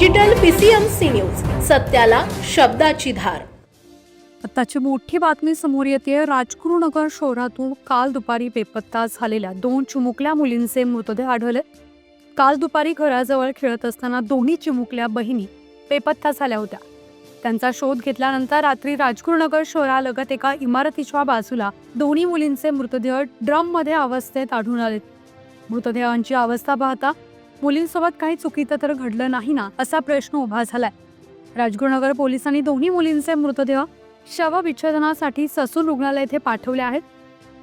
Digital PCMC news सत्याला शब्दाची धार. आताची मोठी बातमी समोर येते. राजगुरुनगर शहरातून काल दुपारी बेपत्ता झालेल्या दोन चिमुकल्या मुलींचे मृतदेह आढळले. काल दुपारी घराजवळ खेळत असताना दोन्ही चिमुकल्या बहिणी बेपत्ता झाल्या होत्या. त्यांचा शोध घेतल्यानंतर रात्री राजगुरुनगर शहरालगत एका इमारतीच्या बाजूला दोन्ही मुलींचे मृतदेह ड्रममध्ये अवस्थेत आढळून आले. मृतदेहांची अवस्था पाहता मुलींसोबत काही चुकीचं तर घडलं नाही ना असा प्रश्न उभा झालाय. राजगुरुनगर पोलिसांनी दोन्ही मुलींचे मृतदेह शवविच्छेदनासाठी ससून रुग्णालय येथे पाठवले आहेत.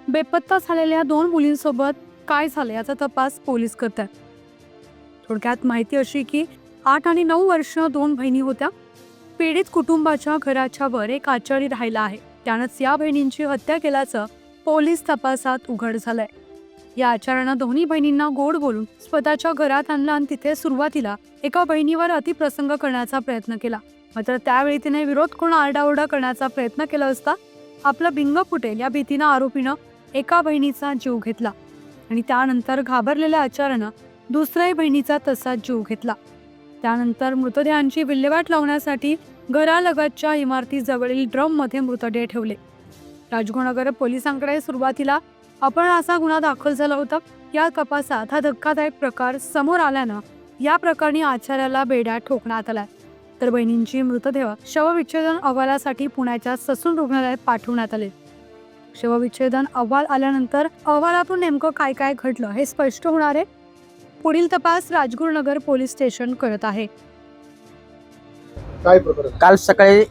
बेपत्ता झालेल्या दोन मुलींसोबत काय झालं याचा तपास पोलीस करत आहेत. थोडक्यात माहिती अशी की आठ आणि नऊ वर्ष दोन बहिणी होत्या. पीडित कुटुंबाच्या घराच्या वर एक आचारी राहिला आहे. त्यानंच या बहिणींची हत्या केल्याचं पोलीस तपासात उघड झालंय. या आचारानं दोन्ही बहिणींना गोड बोलून स्वतःच्या घरात आणलं आणि तिथे सुरुवातीला एका बहिणीवर अतिप्रसंग करण्याचा प्रयत्न केला. मात्र त्यावेळी तिने विरोध करून आरडाओरडा करण्याचा प्रयत्न केला असता आपलं बिंग फुटेल या भीतीनं आरोपीनं एका बहिणीचा जीव घेतला आणि त्यानंतर घाबरलेल्या आचारानं दुसऱ्याही बहिणीचा तसाच जीव घेतला. त्यानंतर मृतदेहांची विल्हेवाट लावण्यासाठी घरालगतच्या इमारतीजवळील ड्रममध्ये मृतदेह ठेवले. राजगुरुनगर पोलिसांकडे सुरुवातीला अपहरणाचा गुन्हा दाखल झाला होता. या तपासात हा धक्कादायक प्रकार समोर आल्यानं या प्रकरणी आचार्याला बेड्या ठोकण्यात आलाय. तर बहिणींची मृतदेह शवविच्छेदन अहवालासाठी पुण्याच्या ससून रुग्णालयात पाठवण्यात आले. शवविच्छेदन अहवाल आल्यानंतर अहवालातून नेमकं काय काय घडलं हे स्पष्ट होणार आहे. पुढील तपास राजगुरुनगर पोलीस स्टेशन करत आहे. काय प्रकार काल सकाळी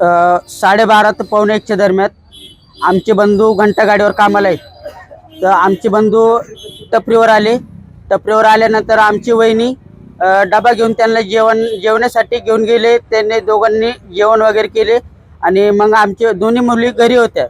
अ, साडेबारा ते पावणे एकच्या दरम्यान आमचे बंधू घंटागाडीवर कामाला आहेत तर आमचे बंधू टपरीवर आले. टपरीवर आल्यानंतर आमची वहिनी डबा घेऊन त्यांना जेवण जेवण्यासाठी घेऊन गेले. त्यांनी दोघांनी जेवण वगैरे केले आणि मग आमचे दोन्ही मुली घरी होत्या.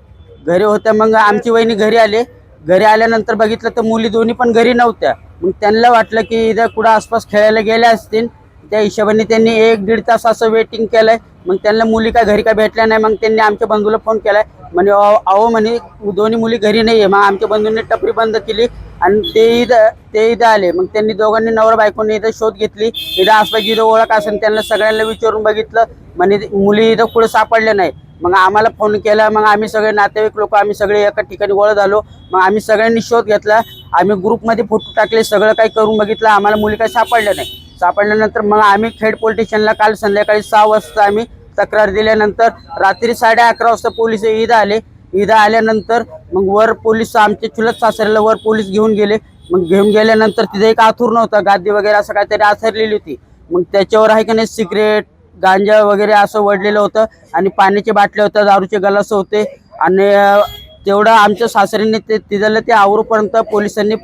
घरी होत्या मग आमची वहिनी घरी आले. घरी आल्यानंतर बघितलं तर मुली दोन्ही पण घरी नव्हत्या. मग त्यांना वाटलं की इथं कुठं आसपास खेळायला गेल्या असतील. त्या हिशोबाने त्यांनी एक दीड तास असं वेटिंग केलंय. मग त्यांना मुली काय घरी काय भेटल्या नाही मग त्यांनी आमच्या बंधूला फोन केलाय. म्हणे अहो अहो म्हणे दोन्ही मुली घरी नाही आहे मग आमच्या बंधूंनी टपरी बंद केली आणि ते इथं ते इथं आले. मग त्यांनी दोघांनी नवरा बायकोने इथं शोध घेतली. इथं आसपास जिथं ओळख असेल त्यांना सगळ्यांना विचारून बघितलं. म्हणे मुली इथं कुठं सापडल्या नाही मग आम्हाला फोन केला. मग आम्ही सगळे नातेवाईक लोक आम्ही सगळे एका ठिकाणी गोळा झालो. मग आम्ही सगळ्यांनी शोध घेतला. आम्ही ग्रुपमध्ये फोटो टाकले सगळं काही करून बघितलं. आम्हाला मुली काही सापडल्या नाही सापडल्यानंतर मग आम्ही खेड पोलिटिशनला काल संध्याकाळी सहा वाजता आम्ही तक्रार दिल्यानंतर रात्री साडे अकरा वाजता पोलीस ईद आले. ईद आल्यानंतर मग वर पोलीस आमचे चुलत सासऱ्याला वर पोलीस घेऊन गेले. मग घेऊन गेल्यानंतर तिथे एक आथूर नव्हता गादी वगैरे असं काहीतरी आसरलेली होती. मग त्याच्यावर आहे का नाही सिगरेट गांजा वगैरे असं वडलेलं होतं आणि पाण्याच्या बाटल्या होत्या दारूचे गलास होते आणि तेवढं आमच्या सासऱ्यांनी ते तिथलं ते आवरूपर्यंत पोलिसांनी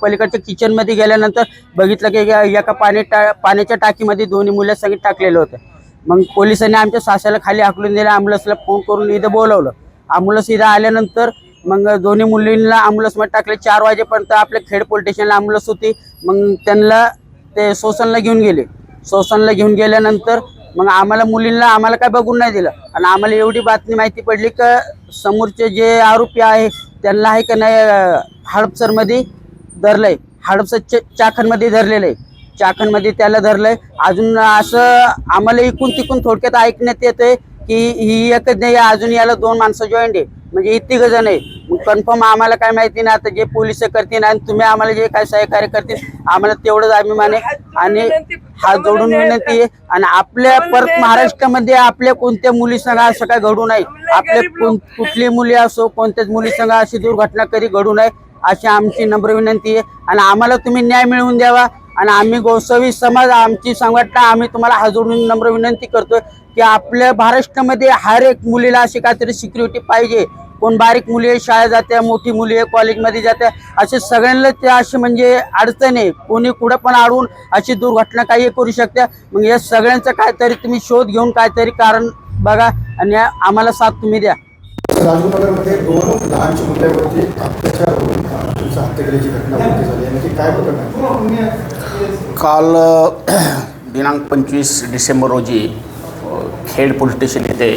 पलीकडच्या किचनमध्ये गेल्यानंतर बघितलं की एका एका पाणी टा पाण्याच्या टाकीमध्ये दोन्ही मुलं सगळी टाकलेलं होतं. मग पोलिसांनी आमच्या सासऱ्याला खाली हाकलून दिलं ॲम्ब्युलन्सला फोन करून इथं बोलवलं. ॲम्ब्युलन्स इथं आल्यानंतर मग दोन्ही मुलींना ॲम्ब्युलन्समध्ये टाकले. चार वाजेपर्यंत आपल्या खेड पोलीस स्टेशनला ॲम्ब्युलन्स होती. मग त्यांना ते सोसनला घेऊन गेले. सोसनला घेऊन गेल्यानंतर मग आम्हाला मुलींना आम्हाला काय बघून नाही दिलं. आणि आम्हाला एवढी बातमी माहिती पडली का समोरचे जे आरोपी आहे त्यांना आहे का नाही हडपसरमध्ये धरलंय. हडपसर च चाखणमध्ये धरलेलं आहे चाखणमध्ये त्याला धरलंय. अजून असं आम्हाला इकून तिकून थोडक्यात ऐकण्यात येतंय की ही एकच नाही अजून याला दोन माणसं जॉईंट आहे. म्हणजे ही तिघ जण आहे. मग कन्फर्म आम्हाला काय माहिती नाही आता जे पोलीस करतील आणि तुम्ही आम्हाला जे काय सहकार्य करतील आम्हाला तेवढंच आम्ही माने आणि हात जोडून विनंती आहे. आणि आपल्या परत महाराष्ट्रामध्ये आपल्या कोणत्या मुली संघ असं काय घडू नये. आपल्या कोण- कुठली मुली असो कोणत्याच मुली संघ अशी दुर्घटना कधी घडू नये अशी आमची नम्र विनंती आहे. आणि आम्हाला तुम्ही न्याय मिळवून द्यावा. आणि आम्ही गोसावी समाज आमची संघटना आम्ही तुम्हाला हात जोडून नम्र विनंती करतोय की आपल्या महाराष्ट्रामध्ये हर एक मुलीला अशी काहीतरी सिक्युरिटी पाहिजे. कोण बारीक मुली आहे शाळेत जाते मोठी मुली आहे कॉलेजमध्ये जाते असे सगळ्यांना ते अशी म्हणजे अडचण आहे. कोणी कुठं पण अडवून अशी दुर्घटना काही करू शकते. मग या सगळ्यांचं काहीतरी तुम्ही शोध घेऊन काहीतरी कारण बघा आणि आम्हाला साथ तुम्ही द्या. राजगुरुनगरमध्ये दोन लहान चिमुकल्यावरती अत्याचार होऊन त्यांचा हत्या केल्याची घटना उघडकीस झाली. आहे नक्की काय प्रकरण आहे काल दिनांक पंचवीस डिसेंबर रोजी खेड पोलीस स्टेशन येथे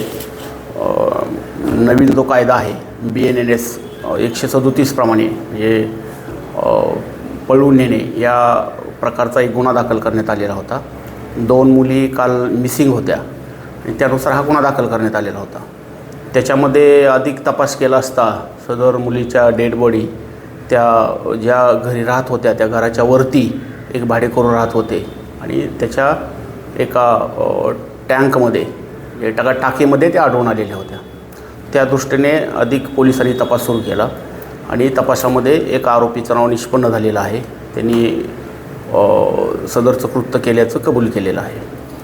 नवीन जो कायदा आहे बी एन एन एस एकशे सदोतीसप्रमाणे म्हणजे पळून पळवून नेणे या प्रकारचा एक गुन्हा दाखल करण्यात आलेला होता. दोन मुली काल मिसिंग होत्या आणि त्यानुसार हा गुन्हा दाखल करण्यात आलेला होता. त्याच्यामध्ये अधिक तपास केला असता सदर मुलीच्या डेड बॉडी त्या ज्या घरी राहत होत्या त्या घराच्या वरती एक भाडेकरू राहत होते आणि त्याच्या एका टँकमध्ये एका म्हणजे टाकीमध्ये त्या आढळून आलेल्या होत्या. त्या दृष्टीने अधिक पोलिसांनी तपास सुरू केला. आणि तपासामध्ये एक आरोपीचं नाव निष्पन्न झालेलं आहे. त्यांनी सदरचं कृत्य केल्याचं कबूल केलेलं आहे.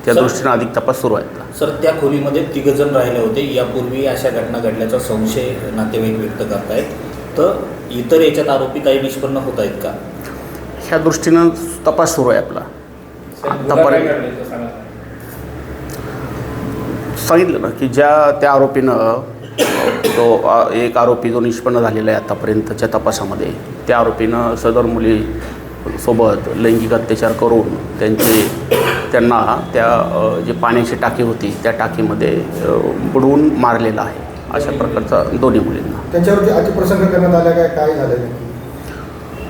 त्या दृष्टीने अधिक तपास सुरू आहे सर त्या खोलीमध्ये तिघजण राहिले होते. यापूर्वी अशा घटना घडल्याचा संशय नातेवाईक व्यक्त करतायत. तर इतर याच्यात आरोपी काही निष्पन्न होत आहेत का? ह्या दृष्टीनं तपास सुरू आहे आपला. आतापर्यंत सांगितलं ना की ज्या त्या आरोपीनं तो एक आरोपी जो निष्पन्न झालेला आहे आतापर्यंतच्या तपासामध्ये त्या आरोपीनं सदर मुली सोबत लैंगिक अत्याचार करून त्यांचे त्यांना त्या जी पाण्याची टाकी होती त्या टाकीमध्ये बुडवून मारलेला आहे. अशा प्रकारचा दोन्ही मुलींना. त्यांच्यावरती अतिप्रसंग करण्यात आला काय? काय झालं नेमकी?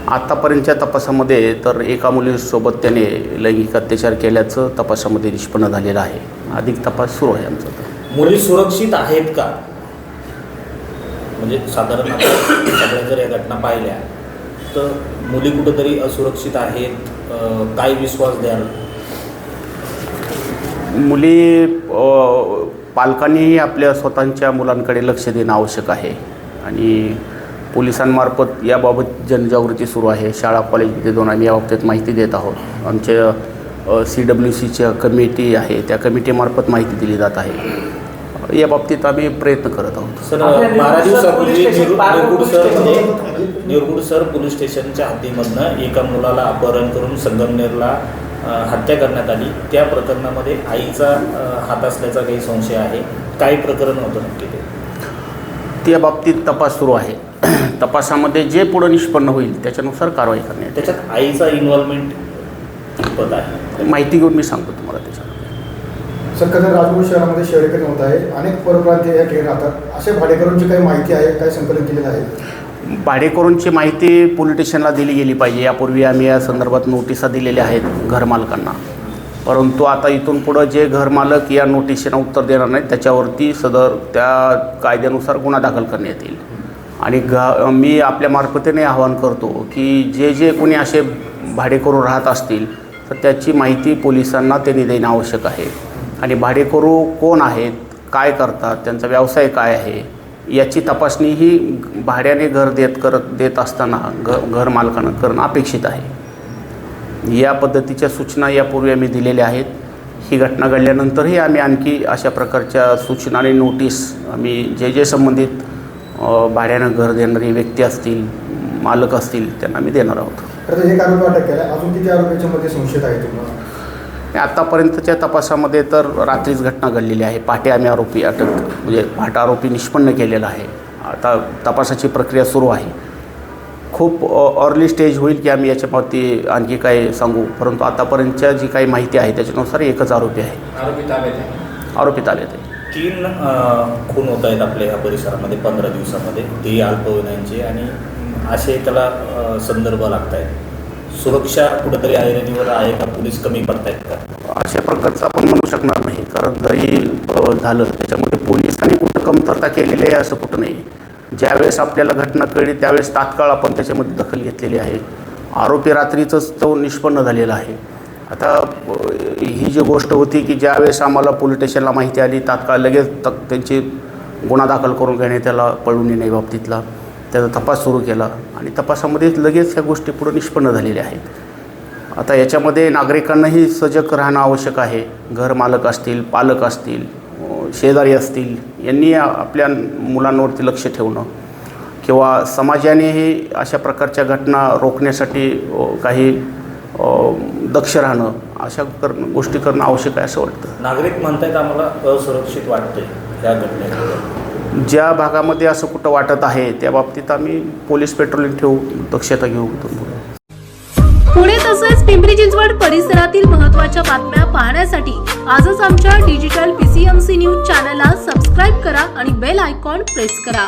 आत्तापर्यंतच्या तपासामध्ये तर एका मुलीसोबत त्याने लैंगिक अत्याचार केल्याचं तपासामध्ये निष्पन्न झालेलं आहे. अधिक तपास सुरू आहे आमचा. मुली सुरक्षित आहेत का? म्हणजे साधारण सगळ्या जर या घटना पाहिल्या तर मुली कुठंतरी असुरक्षित आहेत काय विश्वास द्याल? मुली पालकांनीही आपल्या स्वतःच्या मुलांकडे लक्ष देणं आवश्यक आहे. आणि पोलिसांमार्फत याबाबत जनजागृती सुरू आहे. शाळा कॉलेजमध्ये दोन आम्ही याबाबतीत माहिती देत आहोत. आमच्या सी डब्ल्यू सीच्या कमिटी आहे. त्या कमिटीमार्फत माहिती दिली जात आहे. या बाबतीत आम्ही प्रयत्न करत आहोत. सर बारा दिवसापूर्वी निरु- निरगुड सर म्हणजे निरगुड सर पोलीस स्टेशनच्या हद्दीमधनं एका मुलाला अपहरण करून संगमनेरला हत्या करण्यात आली. त्या प्रकरणामध्ये आईचा हात असल्याचा काही संशय आहे. काय प्रकरण होतं नक्की ते? त्या बाबतीत तपास सुरू आहे. तपासामध्ये जे पुढं निष्पन्न होईल त्याच्यानुसार कारवाई करण्यात त्याच्यात आईचा इन्व्हॉल्वमेंट कितपत आहे. माहिती घेऊन मी सांगतो तुम्हाला. सर कसं राजपूर शहरामध्ये शहरीकरण होत आहे. अनेक परप्रांतीय या ठिकाणी राहतात. अशा भाडेकरूंची काही माहिती आहे काय संकलन केलेलं आहे? भाडेकरूंची माहिती पोलीस स्टेशनला दिली गेली पाहिजे. यापूर्वी आम्ही या संदर्भात नोटिसा दिलेल्या आहेत घरमालकांना परंतु आता इथून पुढं जे घरमालक या नोटिशीनं उत्तर देणार नाहीत त्याच्यावरती सदर त्या कायद्यानुसार गुन्हा दाखल करण्यात येईल. आणि घ मी आपल्या मार्फतीने आवाहन करतो की जे जे कोणी असे भाडेकरू राहत असतील तर त्याची माहिती पोलिसांना त्यांनी देणं आवश्यक आहे. आणि भाडेकरू कोण आहेत काय करतात त्यांचा व्यवसाय काय आहे याची तपासणी ही भाड्याने घर देत करत देत असताना घ घर मालकानं करणं अपेक्षित आहे. या पद्धतीच्या सूचना यापूर्वी आम्ही दिलेल्या आहेत. ही घटना घडल्यानंतरही आम्ही आणखी अशा प्रकारच्या सूचना आणि नोटीस आम्ही जे जे संबंधित भाड्यानं घर देणारी व्यक्ती असतील मालक असतील त्यांना आम्ही देणार आहोत. अटक अजून किती आरोपीच्या मध्ये संशयित आहे तुम्हाला? आत्तापर्यंतच्या तपासामध्ये तर रात्रीच घटना घडलेली आहे. पहाटे आम्ही आरोपी अटक म्हणजे पहाटे आरोपी निष्पन्न केलेला आहे. आता तपासाची प्रक्रिया सुरू आहे. खूप अर्ली स्टेज होईल की आम्ही याच्यावरती आणखी काय सांगू. परंतु आतापर्यंतच्या जी काही माहिती आहे त्याच्यानुसार एकच आरोपी आहे. आरोपी ताब्यात आहे? आरोपीत आले ते तीन खून होत आहेत आपल्या ह्या परिसरामध्ये पंधरा दिवसामध्ये. ते अल्पवयीनांचे आणि असे त्याला संदर्भ लागत आहेत सुरक्षा कुठंतरी ऐरणीवर आहे का? पोलीस कमी पडतायत का? अशा प्रकारचं आपण म्हणू शकणार नाही. कारण जरी झालं त्याच्यामध्ये पोलिसांनी कुठं कमतरता केलेली आहे असं कुठं नाही. ज्यावेळेस आपल्याला घटना कळली त्यावेळेस तात्काळ आपण त्याच्यामध्ये दखल घेतलेली आहे. आरोपी रात्रीचंच तो निष्पन्न झालेला आहे. आता ही जी गोष्ट होती की ज्यावेळेस आम्हाला पोलीस स्टेशनला माहिती आली तात्काळ लगेच तक त्यांची गुन्हा दाखल करून घेणे त्याला पळून येणे बाबतीतला. त्याचा तपास सुरू केला आणि तपासामध्ये लगेच ह्या गोष्टी पुढे निष्पन्न झालेल्या आहेत. आता याच्यामध्ये नागरिकांनाही सजग राहणं आवश्यक आहे. घरमालक असतील पालक असतील शेजारी असतील यांनी आपल्या मुलांवरती लक्ष ठेवणं किंवा समाजानेही अशा प्रकारच्या घटना रोखण्यासाठी काही दक्ष राहणं अशा करणं गोष्टी करणं आवश्यक आहे असं वाटतं. नागरिक म्हणतायत आम्हाला असुरक्षित वाटते या घटनेत ज्या भागामध्ये असं कुठं वाटत आहे त्या बाबतीत आम्ही पोलीस पेट्रोलिंग ठेवू दक्षता घेऊ. पुणे तसेच पिंपरी चिंचवड परिसरातील महत्त्वाच्या बातम्या पाहण्यासाठी आजच आमच्या डिजिटल पीसीएमसी न्यूज चॅनलला सबस्क्राईब करा आणि बेल आयकॉन प्रेस करा.